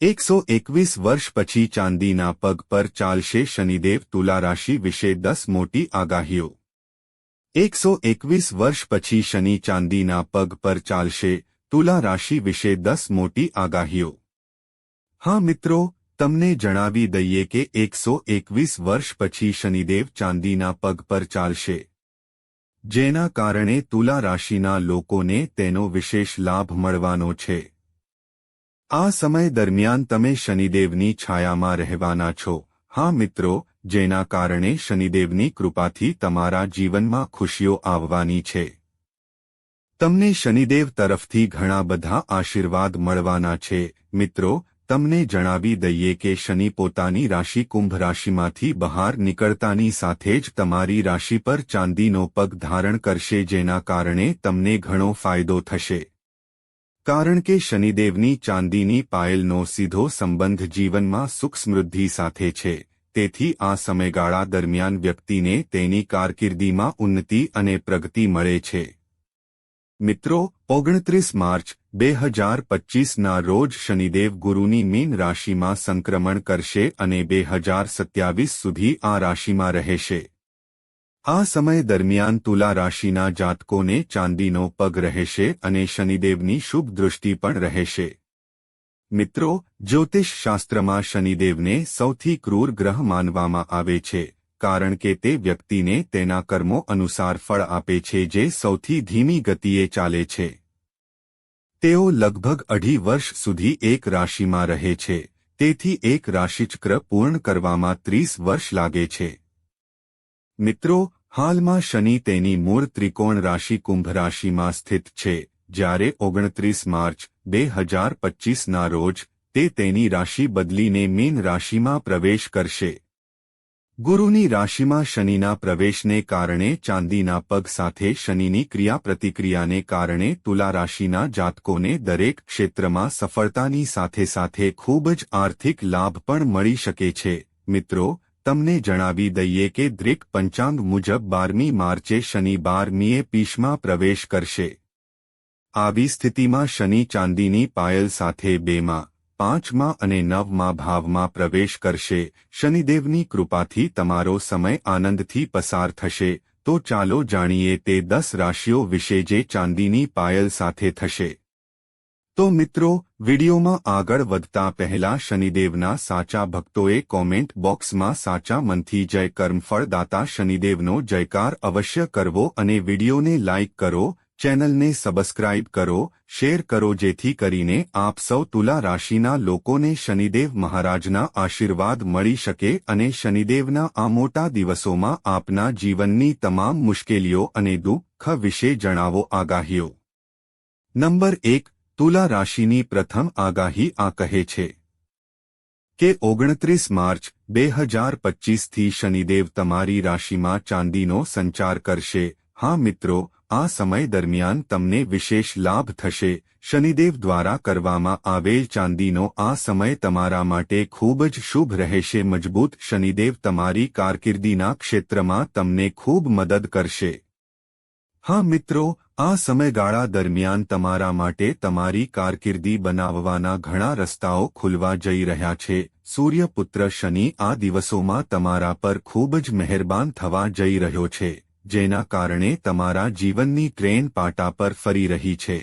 એકસો એકવીસ વર્ષ પછી ચાંદીના પગ પર ચાલશે શનિદેવ તુલા રાશિ વિશે દસ મોટી આગાહીઓ. એકસો એકવીસ વર્ષ પછી શનિ ચાંદીના પગ પર ચાલશે તુલા રાશિ વિશે દસ મોટી આગાહીઓ. હા મિત્રો, તમને જણાવી દઈએ કે એકસો એકવીસ વર્ષ પછી શનિદેવ ચાંદીના પગ પર ચાલશે. જેના કારણે તુલા રાશિના લોકોને તેનો વિશેષ લાભ મળવાનો છે. આ સમય દરમિયાન તમે શનિદેવની છાયામાં રહેવાના છો. હા મિત્રો, જેના કારણે શનિદેવની કૃપાથી તમારા જીવનમાં ખુશીઓ આવવાની છે. તમને શનિદેવ તરફથી ઘણા બધા આશીર્વાદ મળવાના છે. મિત્રો, તમને જણાવી દઈએ કે શનિ પોતાની રાશિ કુંભ રાશિમાંથી બહાર નીકળતાની સાથે જ તમારી રાશિ પર ચાંદીનો પગ ધારણ કરશે જેના કારણે તમને ઘણો ફાયદો થશે. કારણ કે શનિદેવની ચાંદીની પાયલનો સીધો સંબંધ જીવનમાં સુખ સમૃદ્ધિ સાથે છે, તેથી આ સમયગાળા દરમિયાન વ્યક્તિને તેની કારકિર્દીમાં ઉન્નતિ અને પ્રગતિ મળે છે. મિત્રો, ઓગણત્રીસ માર્ચ, બે હજાર પચ્ચીસના રોજ શનિદેવ ગુરુની મીન રાશિમાં સંક્રમણ કરશે અને બે હજાર સત્યાવીસ સુધી આ રાશિમાં રહેશે. આ સમય દરમિયાન તુલા રાશિના જાતકોને ચાંદીનો પગ રહેશે અને શનિદેવની શુભ દૃષ્ટિ પણ રહેશે. મિત્રો, જ્યોતિષ શાસ્ત્રમાં શનિદેવને સૌથી ક્રૂર ગ્રહ માનવામાં આવે છે, કારણ કે તે વ્યક્તિને તેના કર્મો અનુસાર ફળ આપે છે જે સૌથી ધીમી ગતિએ ચાલે છે. તેઓ લગભગ અઢી વર્ષ સુધી એક રાશિમાં રહે છે, તેથી એક રાશિચક્ર પૂર્ણ કરવામાં ત્રીસ વર્ષ લાગે છે. મિત્રો હાલમાં શનિ તેની મૂળ ત્રિકોણ રાશિ કુંભ રાશિમાં સ્થિત છે, જ્યારે ઓગણત્રીસ માર્ચ, બે હજાર પચ્ચીસના રોજ, તે તેની રાશિ બદલીને મીન રાશિમાં પ્રવેશ કરશે. ગુરુની રાશિમાં શનિના પ્રવેશને કારણે ચાંદીના પગ સાથે શનિની ક્રિયાપ્રતિક્રિયાને કારણે તુલા રાશિના જાતકોને દરેક ક્ષેત્રમાં સફળતાની સાથે સાથે ખૂબ જ આર્થિક લાભ પણ મળી શકે છે. મિત્રો તમને જણાવી દઈએ કે દ્રિક પંચાંગ મુજબ બારમી માર્ચે શનિ બારમીએ પીશમાં પ્રવેશ કરશે. આવી સ્થિતિમાં શનિ ચાંદીની પાયલ સાથે બેમાં, પાંચમાં અને નવમાં ભાવમાં પ્રવેશ કરશે. શનિદેવની કૃપાથી તમારો સમય આનંદથી પસાર થશે. તો ચાલો જાણીએ તે દસ રાશિઓ વિશે જે ચાંદીની પાયલ સાથે થશે. તો મિત્રો, વિડીયોમાં આગળ વધતા પહેલા શનિદેવના સાચા ભક્તોએ કોમેન્ટ બોક્સમાં સાચા મનથી જય કર્મફળદાતા શનિદેવનો જયકાર અવશ્ય કરવો અને વિડીયોને લાઇક કરો, ચેનલને સબસ્ક્રાઇબ કરો, શેર કરો જેથી કરીને આપ સૌ તુલા રાશિના લોકોને શનિદેવ મહારાજના આશીર્વાદ મળી શકે અને શનિદેવના આ મોટા દિવસોમાં આપના જીવનની તમામ મુશ્કેલીઓ અને દુઃખ વિશે જણાવો આગાહીઓ. નંબર એક તુલા રાશિની પ્રથમ આગાહી આ કહે છે કે ઓગણત્રીસ માર્ચ બે હજાર પચ્ચીસથી શનિદેવ તમારી રાશિમાં ચાંદીનો સંચાર કરશે. હા મિત્રો, આ સમય દરમિયાન તમને વિશેષ લાભ થશે. શનિદેવ દ્વારા કરવામાં આવેલ ચાંદીનો આ સમય તમારા માટે ખૂબ જ શુભ રહેશે. મજબૂત શનિદેવ તમારી કારકિર્દીના ક્ષેત્રમાં તમને ખૂબ મદદ કરશે. હા મિત્રો, આ સમયગાળા દરમિયાન તમારા માટે તમારી કારકિર્દી બનાવવાના ઘણા રસ્તાઓ ખુલવા જઈ રહ્યા છે. સૂર્યપુત્ર શનિ આ દિવસોમાં તમારા પર ખૂબ જ મહેરબાન થવા જઈ રહ્યો છે, જેના કારણે તમારા જીવનની ટ્રેન પાટા પર ફરી રહી છે.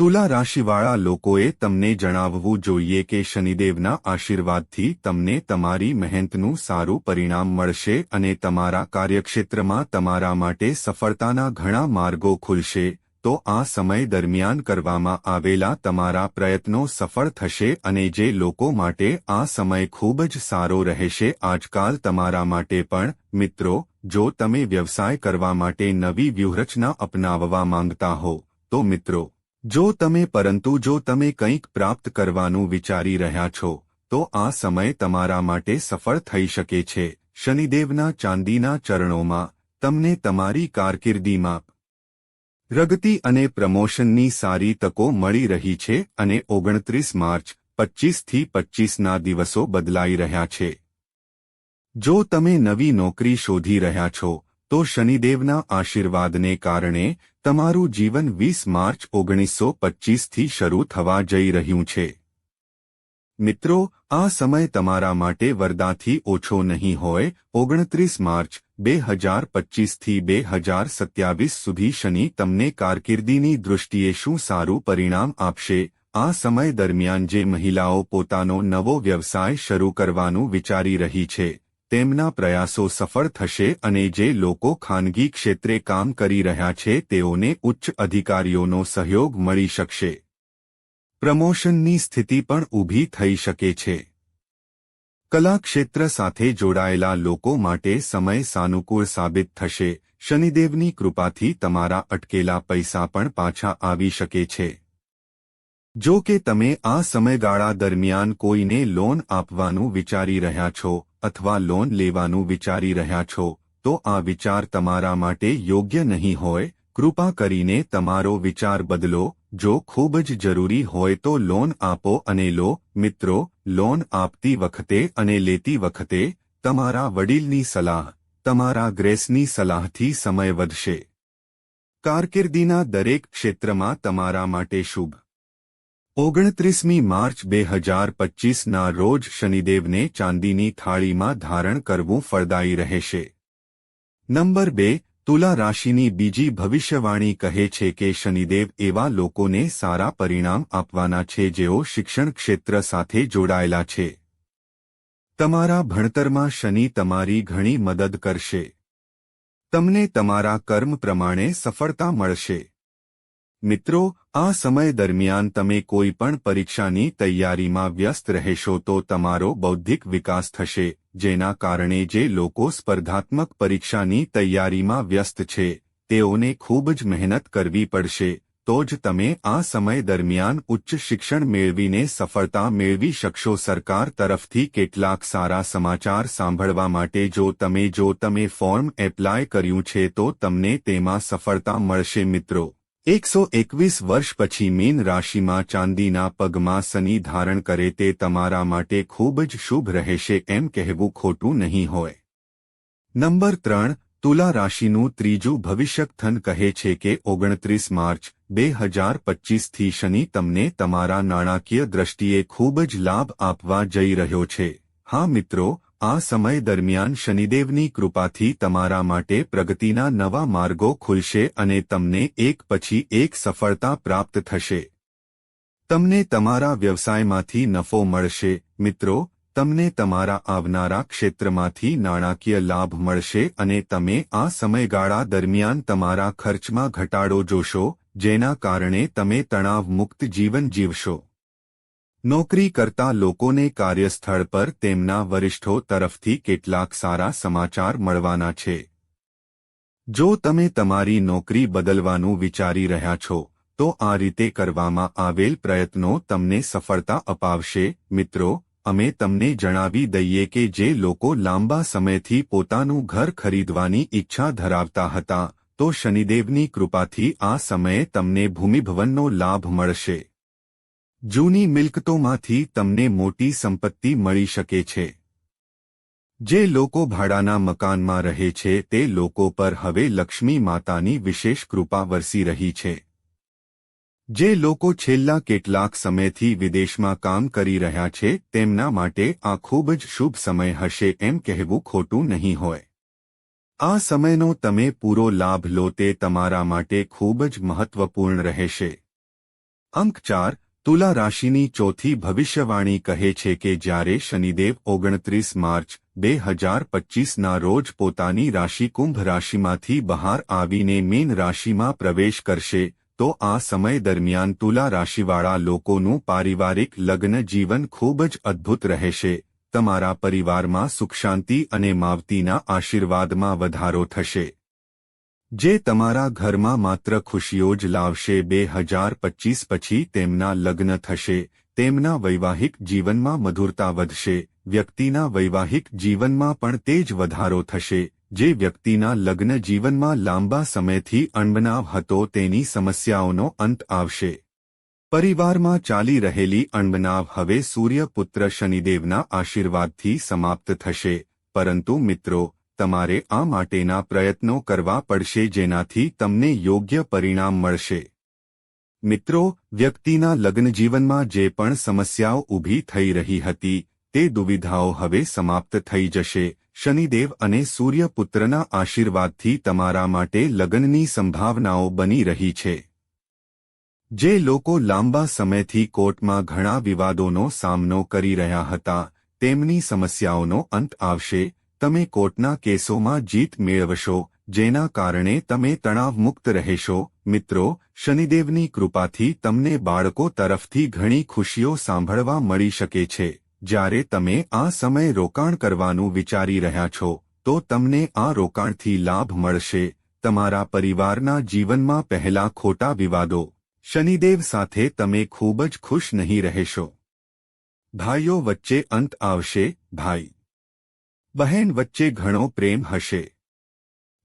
તુલા રાશિવાળા લોકોએ તમને જણાવવું જોઈએ કે શનિદેવના આશીર્વાદથી તમને તમારી મહેનતનું સારું પરિણામ મળશે અને તમારા કાર્યક્ષેત્રમાં તમારા માટે સફળતાના ઘણા માર્ગો ખુલશે. તો આ સમય દરમિયાન કરવામાં આવેલા તમારા પ્રયત્નો સફળ થશે અને જે લોકો માટે આ સમય ખૂબ જ સારો રહેશે, આજકાલ તમારા માટે પણ, મિત્રો, જો તમે વ્યવસાય કરવા માટે નવી વ્યૂહરચના અપનાવવા માંગતા હો, તો મિત્રો જો તમે પરંતુ જો તમે કંઈક પ્રાપ્ત કરવાનું વિચારી રહ્યા છો, તો આ સમય તમારા માટે સફળ થઈ શકે છે. શનિદેવના ચાંદીના ચરણોમાં તમને તમારી કારકિર્દીમાં પ્રગતિ અને પ્રમોશનની સારી તકો મળી રહી છે અને ઓગણત્રીસ માર્ચ પચ્ચીસથી પચ્ચીસના દિવસો બદલાઈ રહ્યા છે. જો તમે નવી નોકરી શોધી રહ્યા છો તો શનિદેવના આશીર્વાદને કારણે તમારું જીવન વીસ માર્ચ ઓગણીસો પચ્ચીસથી શરૂ થવા જઈ રહ્યું છે. મિત્રો, આ સમય તમારા માટે વરદાથી ઓછો નહીં હોય. ઓગણત્રીસ માર્ચ બે હજાર પચ્ચીસથી બે હજાર સત્યાવીસ સુધી શનિ તમને કારકિર્દીની દૃષ્ટિએ શું સારું પરિણામ આપશે? આ સમય દરમિયાન જે મહિલાઓ પોતાનો નવો વ્યવસાય શરૂ કરવાનું વિચારી રહી છે તેમના પ્રયાસો સફળ થશે અને જે લોકો ખાનગી ક્ષેત્રે કામ કરી રહ્યા છે તેઓને ઉચ્ચ અધિકારીઓનો સહયોગ મળી શકશે. પ્રમોશનની સ્થિતિ પણ ઊભી થઈ શકે છે. કલાક્ષેત્ર સાથે જોડાયેલા લોકો માટે સમય સાનુકૂળ સાબિત થશે. શનિદેવની કૃપાથી તમારા અટકેલા પૈસા પણ પાછા આવી શકે છે. જો કે તમે આ સમયગાળા દરમિયાન કોઈને લોન આપવાનું વિચારી રહ્યા છો અથવા લોન લેવાનું વિચારી રહ્યા છો, તો આ વિચાર તમારા માટે યોગ્ય નહીં હોય, કૃપા કરીને તમારો વિચાર બદલો, જો ખૂબ જ જરૂરી હોય તો લોન આપો અને લો, મિત્રો, લોન આપતી વખતે અને લેતી વખતે, તમારા વડીલની સલાહ, તમારા ગ્રેસની સલાહથી સમય વધશે. કારકિર્દીના દરેક ક્ષેત્રમાં તમારા માટે શુભ. ઓગણત્રીસમી માર્ચ બે હજાર પચ્ચીસના રોજ શનિદેવને ચાંદીની થાળીમાં ધારણ કરવું ફળદાયી રહેશે. નંબર બે, તુલા રાશિની બીજી ભવિષ્યવાણી કહે છે કે શનિદેવ એવા લોકોને સારા પરિણામ આપવાના છે જેઓ શિક્ષણ ક્ષેત્ર સાથે જોડાયેલા છે. તમારા ભણતરમાં શનિ તમારી ઘણી મદદ કરશે. તમને તમારા કર્મ પ્રમાણે સફળતા મળશે. મિત્રો, આ સમય દરમિયાન તમે કોઈ પણ પરીક્ષાની તૈયારીમાં વ્યસ્ત રહેશો તો તમારો બૌદ્ધિક વિકાસ થશે, જેના કારણે જે લોકો સ્પર્ધાત્મક પરીક્ષાની તૈયારીમાં વ્યસ્ત છે, તેઓને ખૂબ જ મહેનત કરવી પડશે, તો જ તમે આ સમય દરમિયાન ઉચ્ચ શિક્ષણ મેળવીને સફળતા મેળવી શકશો. સરકાર તરફથી કેટલાક સારા સમાચાર સાંભળવા માટે જો તમે જો તમે ફોર્મ એપ્લાય કર્યું છે તો તમને તેમાં સફળતા મળશે મિત્રો. એકસો એકવીસ વર્ષ પછી મીન રાશિમાં ચાંદીના પગમાં શનિ ધારણ કરે તે તમારા માટે ખૂબ જ શુભ રહેશે એમ કહેવું ખોટું નહીં હોય. નંબર ત્રણ, તુલા રાશિનું ત્રીજું ભવિષ્યકથન કહે છે કે ઓગણત્રીસ માર્ચ બે હજાર પચ્ચીસથી શનિ તમને તમારા નાણાકીય દ્રષ્ટિએ ખૂબ જ લાભ આપવા જઈ રહ્યો છે. હા મિત્રો આ સમય દરમિયાન શનિદેવની કૃપાથી તમારા માટે પ્રગતિના નવા માર્ગો ખુલશે અને તમને એક પછી એક સફળતા પ્રાપ્ત થશે. તમને તમારા વ્યવસાયમાંથી નફો મળશે. મિત્રો, તમને તમારા આવનારા ક્ષેત્રમાંથી નાણાકીય લાભ મળશે અને તમે આ સમયગાળા દરમિયાન તમારા ખર્ચમાં ઘટાડો જોશો, જેના કારણે તમે તણાવમુક્ત જીવન જીવશો. નોકરી કરતા લોકોને કાર્યસ્થળ પર તેમના વરિષ્ઠો તરફથી કેટલાક સારા સમાચાર મળવાના છે. જો તમે તમારી નોકરી બદલવાનું વિચારી રહ્યા છો, તો આ રીતે કરવામાં આવેલ પ્રયત્નો તમને સફળતા અપાવશે. મિત્રો, અમે તમને જણાવી દઈએ કે જે લોકો લાંબા સમયથી પોતાનું ઘર ખરીદવાની ઈચ્છા ધરાવતા હતા, તો શનિદેવની કૃપાથી આ સમયે તમને ભૂમિભવનનો લાભ મળશે. જૂની મિલકતોમાંથી તમને મોટી સંપત્તિ મળી શકે છે. જે લોકો ભાડાના મકાનમાં રહે છે, તે લોકો પર હવે લક્ષ્મી માતાની વિશેષ કૃપા વરસી રહી છે. જે લોકો છેલ્લા કેટલાક સમયથી વિદેશમાં કામ કરી રહ્યા છે, તેમના માટે આ ખૂબ જ શુભ સમય હશે એમ કહેવું ખોટું નહીં હોય. આ સમયનો તમે પૂરો લાભ લો, તે તમારા માટે ખૂબ જ મહત્વપૂર્ણ રહેશે. અંક ચાર તુલા રાશિની ચોથી ભવિષ્યવાણી કહે છે કે જ્યારે શનિદેવ ઓગણત્રીસ માર્ચ બે હજાર પચ્ચીસના રોજ પોતાની રાશિ કુંભ રાશિમાંથી બહાર આવીને મીન રાશિમાં પ્રવેશ કરશે, તો આ સમય દરમિયાન તુલા રાશિવાળા લોકોનું પારિવારિક લગ્ન જીવન ખૂબ જ અદ્ભુત રહેશે, તમારા પરિવારમાં સુખશાંતિ અને માવતીના આશીર્વાદમાં વધારો થશે. જે તમારા ઘરમાં માત્ર ખુશીઓ જ લાવશે, બે હજાર પચીસ પછી તેમના લગ્ન થશે, તેમના વૈવાહિક જીવનમાં મધુરતા વધશે, વ્યક્તિના વૈવાહિક જીવનમાં પણ તે જ વધારો થશે, જે વ્યક્તિના લગ્ન જીવનમાં લાંબા સમયથી અણબનાવ હતો તેની સમસ્યાઓનો અંત આવશે. પરિવારમાં ચાલી રહેલી અણબનાવ હવે સૂર્યપુત્ર શનિદેવના આશીર્વાદથી સમાપ્ત થશે, પરંતુ મિત્રો તમારે આ માટેના પ્રયત્નો કરવા પડશે જેનાથી તમને યોગ્ય પરિણામ મળશે. મિત્રો, વ્યક્તિના લગ્નજીવનમાં જે પણ સમસ્યાઓ ઊભી થઈ રહી હતી, તે દુવિધાઓ હવે સમાપ્ત થઈ જશે. શનિદેવ અને સૂર્યપુત્રના આશીર્વાદથી તમારા માટે લગ્નની સંભાવનાઓ બની રહી છે. જે લોકો લાંબા સમયથી કોર્ટમાં ઘણા વિવાદોનો સામનો કરી રહ્યા હતા, તેમની સમસ્યાઓનો અંત આવશે તમે કોર્ટના કેસોમાં જીત મેળવશો, જેના કારણે તમે તણાવમુક્ત રહેશો. મિત્રો, શનિદેવની કૃપાથી તમને બાળકો તરફથી ઘણી ખુશીઓ સાંભળવા મળી શકે છે. જ્યારે તમે આ સમય રોકાણ કરવાનું વિચારી રહ્યા છો, તો તમને આ રોકાણથી લાભ મળશે. તમારા પરિવારના જીવનમાં પહેલા ખોટા વિવાદો. શનિદેવ સાથે તમે ખૂબ જ ખુશ નહીં રહેશો. ભાઈઓ વચ્ચે અંત આવશે. ભાઈ બહેન વચ્ચે ઘણો પ્રેમ હશે.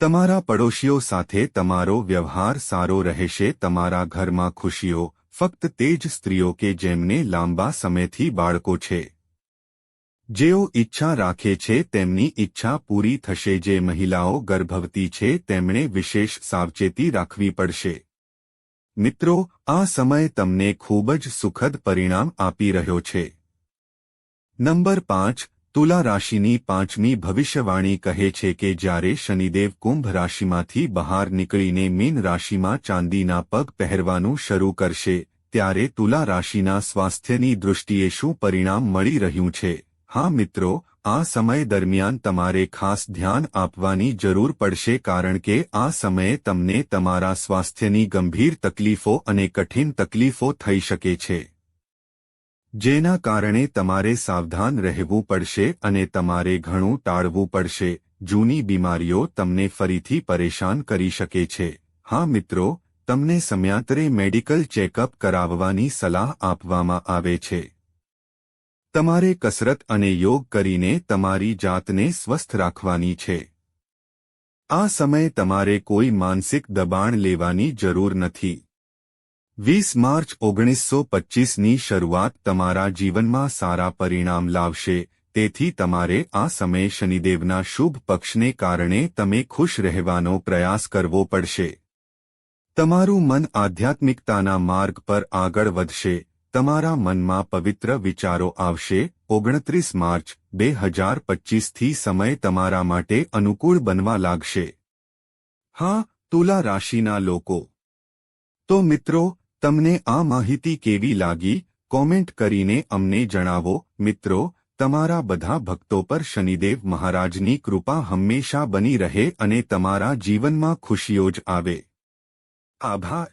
તમારા પડોશીઓ સાથે તમારો વ્યવહાર સારો રહેશે. તમારા ઘરમાં ખુશીઓ, ફક્ત તે જ સ્ત્રીઓ કે જેમને લાંબા સમયથી બાળકો છે. જેઓ ઈચ્છા રાખે છે, તેમની ઈચ્છા પૂરી થશે. જે મહિલાઓ ગર્ભવતી છે, તેમણે વિશેષ સાવચેતી રાખવી પડશે. મિત્રો, આ સમય તમને ખૂબ જ સુખદ પરિણામ આપી રહ્યો છે. નંબર પાંચ તુલા રાશિની પાંચમી ભવિષ્યવાણી કહે છે કે જ્યારે શનિદેવ કુંભ રાશિમાંથી બહાર નીકળીને મીન રાશિમાં ચાંદીના પગ પહેરવાનું શરૂ કરશે, ત્યારે તુલા રાશિના સ્વાસ્થ્યની દૃષ્ટિએ શું પરિણામ મળી રહ્યું છે? હા મિત્રો, આ સમય દરમિયાન તમારે ખાસ ધ્યાન આપવાની જરૂર પડશે કારણ કે આ સમયે તમને તમારા સ્વાસ્થ્યની ગંભીર તકલીફો અને કઠિન તકલીફો થઈ શકે છે. જેના કારણે તમારે સાવધાન રહેવું પડશે અને તમારે ઘણું ટાળવું પડશે. જૂની બીમારીઓ તમને ફરીથી પરેશાન કરી શકે છે. હા મિત્રો, તમને સમયાંતરે મેડિકલ ચેકઅપ કરાવવાની સલાહ આપવામાં આવે છે. તમારે કસરત અને યોગ કરીને તમારી જાતને સ્વસ્થ રાખવાની છે. આ સમયે તમારે કોઈ માનસિક દબાણ લેવાની જરૂર નથી. વીસ માર્ચ ઓગણીસો પચ્ચીસની શરૂઆત તમારા જીવનમાં સારા પરિણામ લાવશે, તેથી તમારે આ સમયે શનિદેવના શુભ પક્ષને કારણે તમે ખુશ રહેવાનો પ્રયાસ કરવો પડશે. તમારું મન આધ્યાત્મિકતાના માર્ગ પર આગળ વધશે, તમારા મનમાં પવિત્ર વિચારો આવશે. ઓગણત્રીસ માર્ચ બે હજાર પચ્ચીસથી સમય તમારા માટે અનુકૂળ બનવા લાગશે. હા, તુલા રાશિના લોકો. તો મિત્રો તમને આ માહિતી કેવી લાગી? કોમેન્ટ કરીને અમને જણાવો. મિત્રો, તમારા બધા ભક્તો પર શનિદેવ મહારાજની કૃપા હંમેશા બની રહે અને તમારા જીવનમાં ખુશીઓ જ આવે. આભાર.